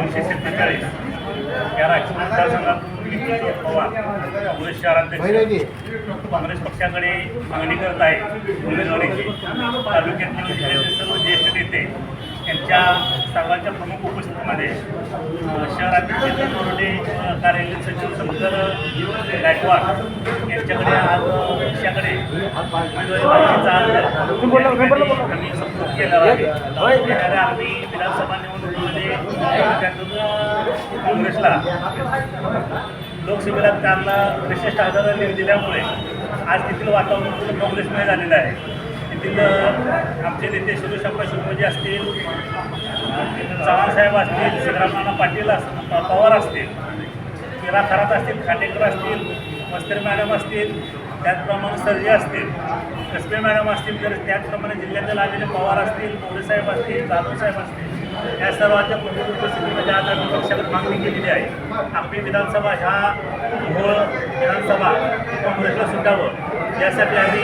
दोनशे सत्तेचाळीस. या मतदारसंघात पवार काँग्रेस शहराध्यक्ष काँग्रेस पक्षाकडे मागणी करत आहे उमेदवारीची तालुक्यातील सर्व ज्येष्ठ नेते यांच्या सर्वांच्या प्रमुख उपस्थितीमध्ये शहरातील अ, कार्यालय सचिव शंकर गायकवाड यांच्याकडे आज पक्षाकडे उमेदवारी मागणीचा अर्ज आम्ही संपूर्ण केलेला आहे. आम्ही विधानसभा निवडणुकीमध्ये त्यातून काँग्रेसला लोकसभेला त्यांना विशिष्ट आधार दिल्यामुळे आज तेथील वातावरण पूर्ण काँग्रेसमय झालेलं आहे. तेथील आमचे नेते शिवशाप्पा शिवमोजी असतील चव्हाणसाहेब असतील सिद्धरामण्णा पाटील अस पवार असतील किरा खरात असतील खाटेकर असतील मस्तर मॅडम असतील त्याचप्रमाणे सर्जे असतील कसबे मॅडम असतील तर त्याचप्रमाणे जिल्ह्यातील आलेले पवार असतील मोरेसाहेब असतील जाधवसाहेब असतील. या सर्वांच्या प्रमुख उपस्थितीमध्ये आता आम्ही पक्षाकडे मागणी केलेली आहे. आपली विधानसभा ह्या मूळ विधानसभा काँग्रेसला सुटावं यासाठी आम्ही